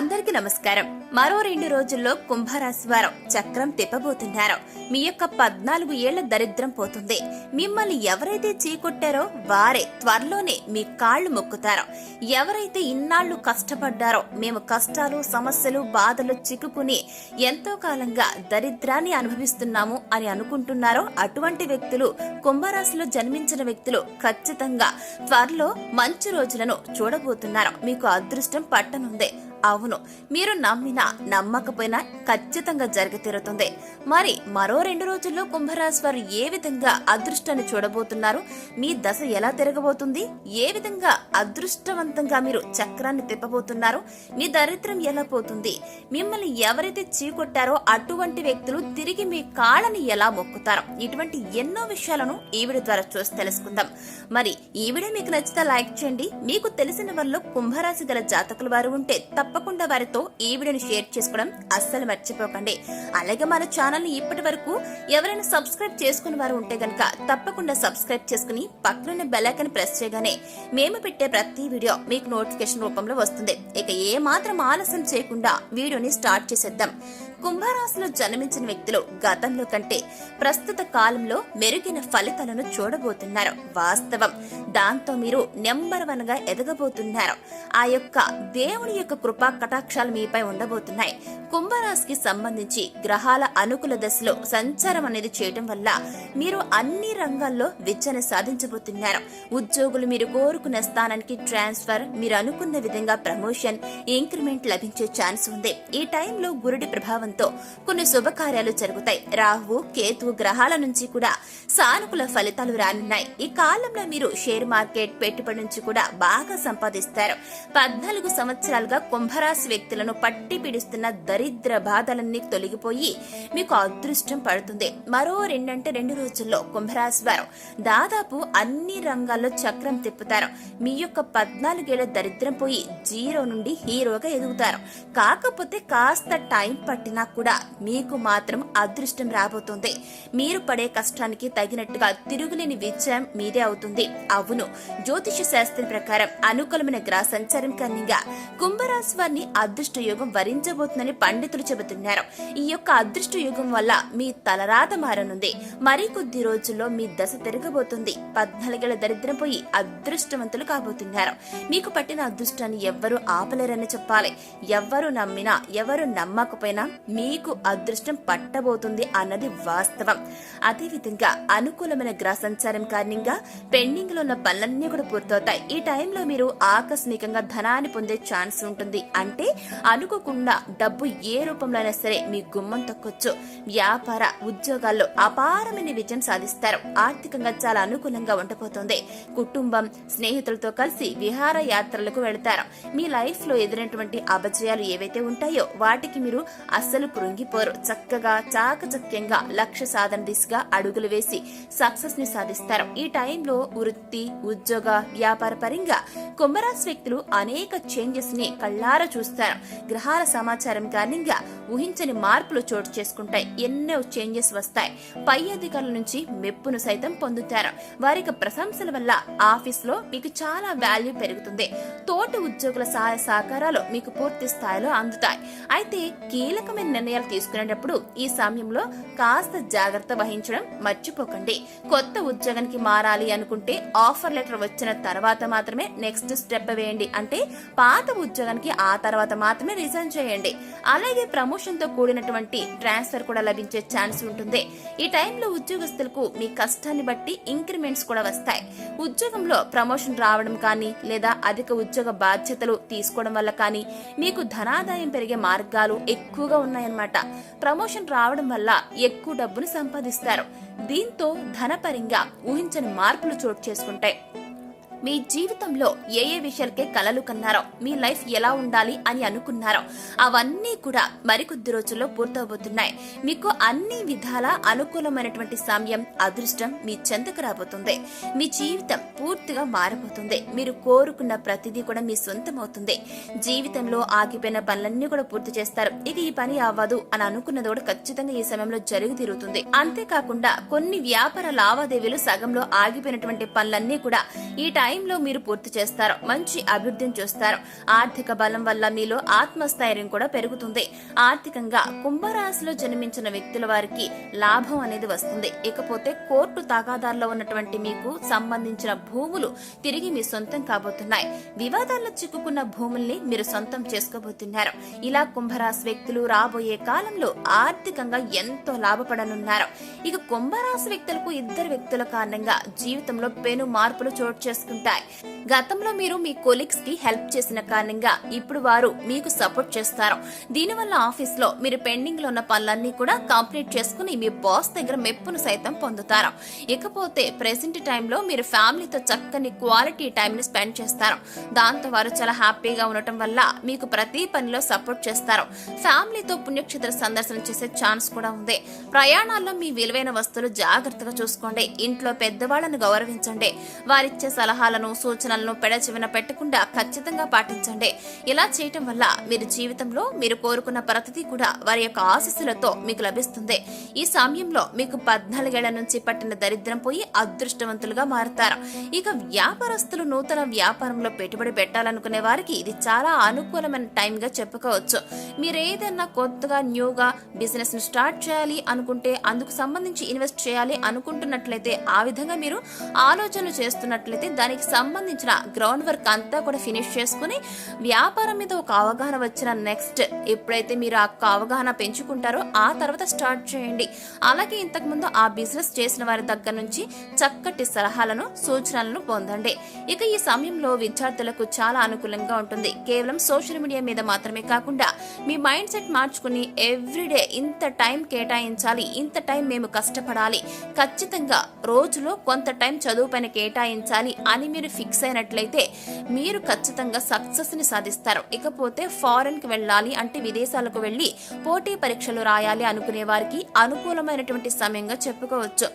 అందరికీ నమస్కారం. మరో రెండు రోజుల్లో కుంభరాశి వారు చక్రం తిప్పబోతున్నారు. మీ యొక్క పద్నాలుగు ఏళ్ళ దరిద్రం పోతుంది. మిమ్మల్ని ఎవరైతే చీకొట్టారో వారే త్వరలోనే మీ కాళ్ళు మొక్కుతారు. ఎవరైతే ఇన్నాళ్ళు కష్టపడ్డారో మేము కష్టాలు సమస్యలు బాధలు చిక్కుకుని ఎంతో కాలంగా దరిద్రాన్ని అనుభవిస్తున్నాము అని అనుకుంటున్నారో అటువంటి వ్యక్తులు కుంభరాశిలో జన్మించిన వ్యక్తులు ఖచ్చితంగా త్వరలో మంచి రోజులను చూడబోతున్నారు. మీకు అదృష్టం పట్టనుంది. అవును మీరు నమ్మినా నమ్మకపోయినా ఖచ్చితంగా జరగతీరుతుంది మరి మరో రెండు రోజుల్లో కుంభరాశి వారు ఏ విధంగా అదృష్టాన్ని చూడబోతున్నారు? మీ దశ ఎలా తిరగబోతుంది? ఏ విధంగా అదృష్టవంతంగా మీరు చక్రాన్ని తిప్పబోతున్నారు? మీ దరిద్రం ఎలా పోతుంది? మిమ్మల్ని ఎవరైతే చీకొట్టారో అటువంటి వ్యక్తులు తిరిగి మీ కాళ్ళని ఎలా మొక్కుతారో ఇటువంటి ఎన్నో విషయాలను ఈ వీడియో ద్వారా చూసి తెలుసుకుందాం. మరి ఈ వీడియో మీకు నచ్చితే లైక్ చేయండి. మీకు తెలిసిన వాళ్ళు కుంభరాశి గల జాతకుల వారు ఉంటే తప్ప తప్పకుండా వారితో ఈ వీడియోని షేర్ చేసుకోవడం అస్సలు మర్చిపోకండి. అలాగే మన ఛానల్ని ఇప్పటి వరకు ఎవరైనా సబ్స్క్రైబ్ చేసుకుని వారు ఉంటే గనక తప్పకుండా సబ్స్క్రైబ్ చేసుకుని పక్కనున్న బెల్ ప్రెస్ చేయగానే మేము పెట్టే ప్రతి వీడియో మీకు నోటిఫికేషన్ రూపంలో వస్తుంది. ఇక ఏ మాత్రం ఆలస్యం చేయకుండా వీడియోని స్టార్ట్ చేసేద్దాం. కుంభరాశిలో జన్మించిన వ్యక్తులు గతంలో కంటే ప్రస్తుత కాలంలో మెరుగైన ఫలితాలను చూడబోతున్నారు. వాస్తవం. దాంతో మీరు నెంబర్ వన్గా ఎదగబోతున్నారు. ఆ యొక్క దేవుని యొక్క కృపా కటాక్షాలు మీపై ఉండబోతున్నాయి. కుంభరాశికి సంబంధించి గ్రహాల అనుకూల దశలో సంచారం అనేది చేయడం వల్ల మీరు అన్ని రంగాల్లో విద్యను సాధించబోతున్నారు. ఉద్యోగులు మీరు కోరుకున్న స్థానానికి ట్రాన్స్ఫర్ మీరు అనుకున్న విధంగా ప్రమోషన్ ఇంక్రిమెంట్ లభించే ఛాన్స్ ఉంది. ఈ టైంలో గురుడి ప్రభావం ప్రభావంతో కొన్ని శుభకార్యాలు జరుగుతాయి. రాహు కేతు గ్రహాల నుంచి కూడా సానుకూల ఫలితాలు రానున్నాయి. ఈ కాలంలో మీరు షేర్ మార్కెట్ పెట్టుబడి నుంచి కూడా బాగా సంపాదిస్తారు. పద్నాలుగు సంవత్సరాలుగా కుంభరాశి వ్యక్తులను పట్టి పీడిస్తున్న దరిద్ర బాధలన్నీ తొలగిపోయి మీకు అదృష్టం పడుతుంది. మరో రెండంటే రెండు రోజుల్లో కుంభరాశి వారు దాదాపు అన్ని రంగాల్లో చక్రం తిప్పుతారు. మీ యొక్క పద్నాలుగేళ్ళ దరిద్రం పోయి జీరో నుండి హీరోగా ఎదుగుతారు. కాకపోతే కాస్త టైం పట్టిన కూడా మీకు మాత్రం అదృష్టం రాబోతుంది. మీరు పడే కష్టానికి తగినట్టుగా తిరుగులేని విజయం మీదే అవుతుంది. అవును జ్యోతిష శాస్త్రం ప్రకారం అనుకూలమైన గ్రహ సంచారం కారణంగా కుంభరాశి వారిని అదృష్ట యోగం వరించబోతుందని పండితులు చెబుతున్నారు. ఈ యొక్క అదృష్ట యుగం వల్ల మీ తలరాత మారనుంది. మరికొద్ది రోజుల్లో మీ దశ తిరగబోతుంది. పద్నాలుగేళ్ళ దరిద్రం పోయి అదృష్టవంతులు కాబోతున్నారు. మీకు పట్టిన అదృష్టాన్ని ఎవ్వరూ ఆపలేరని చెప్పాలి. ఎవ్వరు నమ్మినా ఎవరు నమ్మకపోయినా మీకు అదృష్టం పట్టబోతుంది అన్నది వాస్తవం. అదేవిధంగా అనుకూలమైన గ్రహ సంచారం కారణంగా పెండింగ్లో ఉన్న పనులన్నీ కూడా పూర్తవుతాయి. ఈ టైంలో మీరు ఆకస్మికంగా ధనాన్ని పొందే ఛాన్స్ ఉంటుంది. అంటే అనుకోకుండా డబ్బు ఏ రూపంలో అయినా సరే మీ గుమ్మం తొక్కొచ్చు. వ్యాపార ఉద్యోగాల్లో అపారమైన విజయం సాధిస్తారు. ఆర్థికంగా చాలా అనుకూలంగా ఉండబోతుంది. కుటుంబం స్నేహితులతో కలిసి విహార యాత్రలకు వెళతారు. మీ లైఫ్లో ఎదురైనటువంటి అపజయాలు ఏవైతే ఉంటాయో వాటికి మీరు అస్సలు కృంగిపోరు. చక్కగా చాకచక్యంగా లక్ష్య సాధన దిశగా అడుగులు వేసి సక్సెస్ని సాధిస్తారు. ఈ టైంలో వృత్తి ఉద్యోగ వ్యాపార పరంగా కుంభరాశి వ్యక్తులు అనేక చేంజెస్ని కళ్ళారా చూస్తారు. గ్రహాల సమాచారం కారణంగా ఊహించని మార్పులు చోటు చేసుకుంటాయి. ఎన్నో చేంజెస్ వస్తాయి. పై అధికారుల నుంచి మెప్పును సైతం పొందుతారు. వారికి ప్రశంసల వల్ల ఆఫీస్లో మీకు చాలా వాల్యూ పెరుగుతుంది. తోటి ఉద్యోగుల సహాయ సహకారాలు మీకు పూర్తి స్థాయిలో అందుతాయి. అయితే కీలకమైన నిర్ణయాలు తీసుకునేటప్పుడు ఈ సమయంలో కాస్త జాగ్రత్త వహించడం మర్చిపోకండి. కొత్త ఉద్యోగానికి మారాలి అనుకుంటే ఆఫర్ లెటర్ వచ్చిన తర్వాత మాత్రమే నెక్స్ట్ స్టెప్ వేయండి. అంటే పాత ఉద్యోగానికి ఆ తర్వాత మాత్రమే రిజైన్ చేయండి. అలాగే ప్రమోషన్తో కూడినటువంటి ట్రాన్స్ఫర్ కూడా లభించే ఛాన్స్ ఉంటుంది. ఈ టైంలో ఉద్యోగస్తులకు మీ కష్టాన్ని బట్టి ఇంక్రిమెంట్స్ కూడా వస్తాయి. ఉద్యోగంలో ప్రమోషన్ రావడం కానీ లేదా అధిక ఉద్యోగ బాధ్యతలు తీసుకోవడం వల్ల కానీ మీకు ధనాదాయం పెరిగే మార్గాలు ఎక్కువగా ఉన్నాయి. ఉన్నాయన్నమాట ప్రమోషన్ రావడం వల్ల ఎక్కువ డబ్బును సంపాదిస్తారు. దీంతో ధనపరంగా ఊహించని మార్పులు చోటు చేసుకుంటాయి. మీ జీవితంలో ఏ ఏ విషయాలకే కలలు కన్నారో మీ లైఫ్ ఎలా ఉండాలి అని అనుకున్నారో అవన్నీ కూడా మరికొద్ది రోజుల్లో పూర్తవబోతున్నాయి. మీకు అన్ని విధాల అనుకూలమైనటువంటి సమయం అదృష్టం మీ చెంతకు రాబోతుంది. మీ జీవితం పూర్తిగా మారబోతుంది. మీరు కోరుకున్న ప్రతిదీ కూడా మీ సొంతం అవుతుంది జీవితంలో ఆగిపోయిన పనులన్నీ కూడా పూర్తి చేస్తారు. ఇక ఈ పని అవ్వదు అని అనుకున్నది కూడా ఖచ్చితంగా ఈ సమయంలో జరిగి తీరుతుంది. అంతేకాకుండా కొన్ని వ్యాపార లావాదేవీలు సగంలో ఆగిపోయినటువంటి పనులన్నీ కూడా ఈ టైం టైంలో మీరు పూర్తి చేస్తారు. మంచి అభివృద్ధిని చూస్తారు. ఆర్థిక బలం వల్ల మీలో ఆత్మస్థైర్యం కూడా పెరుగుతుంది. ఆర్థికంగా కుంభరాశిలో జన్మించిన వ్యక్తుల వారికి లాభం అనేది వస్తుంది. ఇకపోతే కోర్టు తాగాదారులో ఉన్నటువంటి మీకు సంబంధించిన భూములు తిరిగి మీ సొంతం కాబోతున్నాయి. వివాదాల్లో చిక్కుకున్న భూముల్ని మీరు సొంతం చేసుకోబోతున్నారు. ఇలా కుంభరాశి వ్యక్తులు రాబోయే కాలంలో ఆర్థికంగా ఎంతో లాభపడనున్నారు. ఇక కుంభరాశి వ్యక్తులకు ఇద్దరు వ్యక్తుల కారణంగా జీవితంలో పెను మార్పులు చోటు ఉంటాయి. గతంలో మీరు మీ కొలీగ్స్కి హెల్ప్ చేసిన కారణంగా ఇప్పుడు వారు మీకు సపోర్ట్ చేస్తారు. దీనివల్ల ఆఫీస్లో మీరు పెండింగ్లో ఉన్న పనులన్నీ కూడా కంప్లీట్ చేసుకుని మీ బాస్ దగ్గర మెప్పును సైతం పొందుతారు. ఇకపోతే ప్రెసెంట్ టైంలో మీరు ఫ్యామిలీతో చక్కని క్వాలిటీ టైం ని స్పెండ్ చేస్తారు. దాంతో వారు చాలా హ్యాపీగా ఉండటం వల్ల మీకు ప్రతి పనిలో సపోర్ట్ చేస్తారు. ఫ్యామిలీతో పుణ్యక్షేత్ర సందర్శన చేసే ఛాన్స్ కూడా ఉంది. ప్రయాణాల్లో మీ విలువైన వస్తువులు జాగ్రత్తగా చూసుకోండి. ఇంట్లో పెద్దవాళ్ళను గౌరవించండి. వారిచ్చే నియమాలను సూచనలను పెడచెవిన పెట్టకుండా ఖచ్చితంగా పాటించండి. ఇలా చేయటం వల్ల మీరు జీవితంలో మీరు కోరుకున్న ప్రతిదీ కూడా వారి యొక్క ఆశీస్సులతో మీకు లభిస్తుంది. ఈ సమయంలో మీకు పద్నాలుగేళ్ళ నుంచి పట్టిన దరిద్రం పోయి అదృష్టవంతులుగా మారుతారు. ఇక వ్యాపారస్తులు నూతన వ్యాపారంలో పెట్టుబడి పెట్టాలనుకునే వారికి ఇది చాలా అనుకూలమైన టైం గా చెప్పుకోవచ్చు. మీరు ఏదైనా కొత్తగా న్యూగా బిజినెస్ను స్టార్ట్ చేయాలి అనుకుంటే అందుకు సంబంధించి ఇన్వెస్ట్ చేయాలి అనుకుంటున్నట్లయితే ఆ విధంగా మీరు ఆలోచనలు చేస్తున్నట్లయితే దానికి సంబంధించిన గ్రౌండ్ వర్క్ అంతా కూడా ఫినిష్ చేసుకుని వ్యాపారం మీద ఒక అవగాహన వచ్చిన నెక్స్ట్ ఎప్పుడైతే మీరు ఆ అవగాహన పెంచుకుంటారో ఆ తర్వాత స్టార్ట్ చేయండి. అలాగే ఇంతకుముందు ఆ బిజినెస్ చేసిన వారి దగ్గర నుంచి చక్కటి సలహాలను సూచనలను పొందండి. ఇక ఈ సమయంలో విద్యార్థులకు చాలా అనుకూలంగా ఉంటుంది. కేవలం సోషల్ మీడియా మీద మాత్రమే కాకుండా మీ మైండ్ సెట్ మార్చుకుని ఎవ్రీడే ఇంత టైం కేటాయించాలి ఇంత టైం మేము కష్టపడాలి ఖచ్చితంగా రోజులో కొంత టైం చదువు పైన కేటాయించాలి అని మీరు ఫిక్స్ అయినట్లయితే మీరు ఖచ్చితంగా సక్సెస్ని సాధిస్తారు. ఇకపోతే ఫారెన్కి వెళ్ళాలి అంటే విదేశాలకు వెళ్ళి పోటీ పరీక్షలు రాయాలి అనుకునే వారికి అనుకూలమైనటువంటి సమయంగా చెప్పుకోవచ్చు.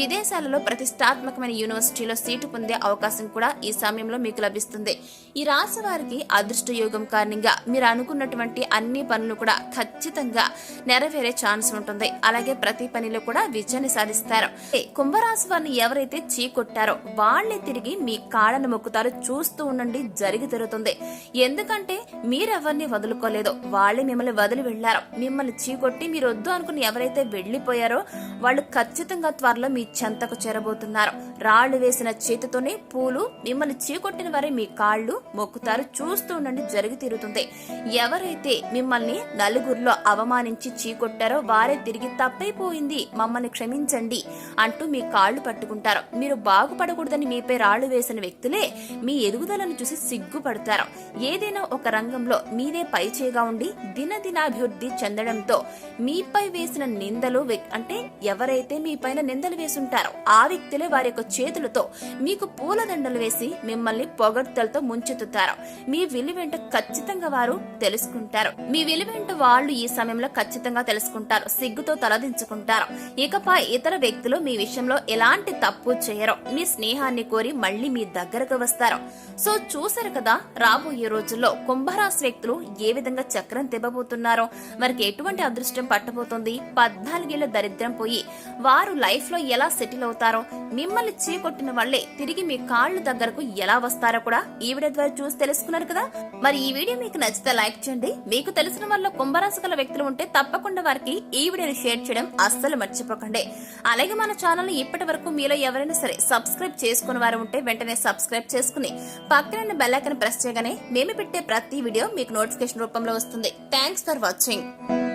విదేశాలలో ప్రతిష్టాత్మకమైన యూనివర్సిటీలో సీటు పొందే అవకాశం కూడా ఈ సమయంలో మీకు లభిస్తుంది. ఈ రాశి వారికి అదృష్ట యోగం కారణంగా మీరు అనుకున్నటువంటి అన్ని పనులు కూడా ఖచ్చితంగా నెరవేరే ఛాన్స్ ఉంటుంది. అలాగే ప్రతి పనిలో కూడా విజయాన్ని సాధిస్తారు. కుంభరాశి వారిని ఎవరైతే చీకొట్టారో వాళ్ళే తిరిగి మీ కాళ్ళను మొక్కుతారో చూస్తూ ఉండండి జరిగి తిరుగుతుంది ఎందుకంటే మీరెవరిని వదులుకోలేదు వాళ్ళే మిమ్మల్ని వదిలి వెళ్ళారు మిమ్మల్ని చీకొట్టి మీరు వద్దు అనుకుని ఎవరైతే వెళ్ళిపోయారో వాళ్ళు ఖచ్చితంగా త్వరలో మీ చెంతకు చేరబోతున్నారు. రాళ్ళు వేసిన చేతితోనే పూలు మిమ్మల్ని చీకొట్టిన వారే మీ కాళ్ళు మొక్కుతారు చూస్తూ ఉండండి జరిగి తీరుతుంది. ఎవరైతే మిమ్మల్ని నలుగురిలో అవమానించి చీకొట్టారో వారే తిరిగి తప్పైపోయింది మమ్మల్ని క్షమించండి అంటూ మీ కాళ్ళు పట్టుకుంటారు. మీరు బాగుపడకూడదని మీపై రాళ్ళు వేసిన వ్యక్తులే మీ ఎదుగుదలను చూసి సిగ్గుపడతారు. ఏదైనా ఒక రంగంలో మీదే పై చేగా ఉండి దినదినాభివృద్ధి చెందడంతో మీపై వేసిన నిందలు అంటే ఎవరైతే మీ పైన నిందలు వేసుంటారో ఆ వ్యక్తులే వారి యొక్క చేతులతో మీకు పూలదండలు వేసి మిమ్మల్ని పొగడ్తలతో ముంచెత్తుతారు. మీ విలువేంటో ఖచ్చితంగా వారు తెలుసుకుంటారు. మీ విలువేంటో వాళ్ళు ఈ సమయంలో ఖచ్చితంగా తెలుసుకుంటారు. సిగ్గుతో తలదించుకుంటారు. ఇకపై ఇతర వ్యక్తులు మీ విషయంలో ఎలాంటి తప్పు చేయరు మీ స్నేహాన్ని కోరి మళ్ళీ మీ దగ్గరకు వస్తారు. సో చూసారు కదా రాబోయే రోజుల్లో కుంభరాశి వ్యక్తులు ఏ విధంగా చక్రం తెబ్బబోతున్నారో వారికి ఎటువంటి అదృష్టం పట్టబోతుంది? పద్నాలుగేళ్ళ దరిద్రం పోయి వారు లైఫ్లో ఎలా సెటిల్ అవుతారో మిమ్మల్ని చీకొట్టిన వాళ్ళే తిరిగి మీ కాళ్ళు దగ్గరకు ఎలా వస్తారో కూడా ఈ వీడియో ద్వారా చూసి తెలుసుకున్నారు కదా. మరి ఈ వీడియో మీకు నచ్చితే లైక్ చేయండి. మీకు తెలిసిన వాళ్ళ కుంభరాశి గల వ్యక్తులు ఉంటే తప్పకుండా వారికి ఈ వీడియోని షేర్ చేయడం అస్సలు మర్చిపోకండి. అలాగే మన ఛానల్ ఇప్పటి వరకు మీలో ఎవరైనా సరే సబ్స్క్రైబ్ చేసుకున్న వారు ఉంటే వెంటనే సబ్స్క్రైబ్ చేసుకుని పక్కన బెల్లైకన్ ప్రెస్ చేయగానే మేము పెట్టే ప్రతి వీడియో మీకు నోటిఫికేషన్ రూపంలో వస్తుంది. Thanks for watching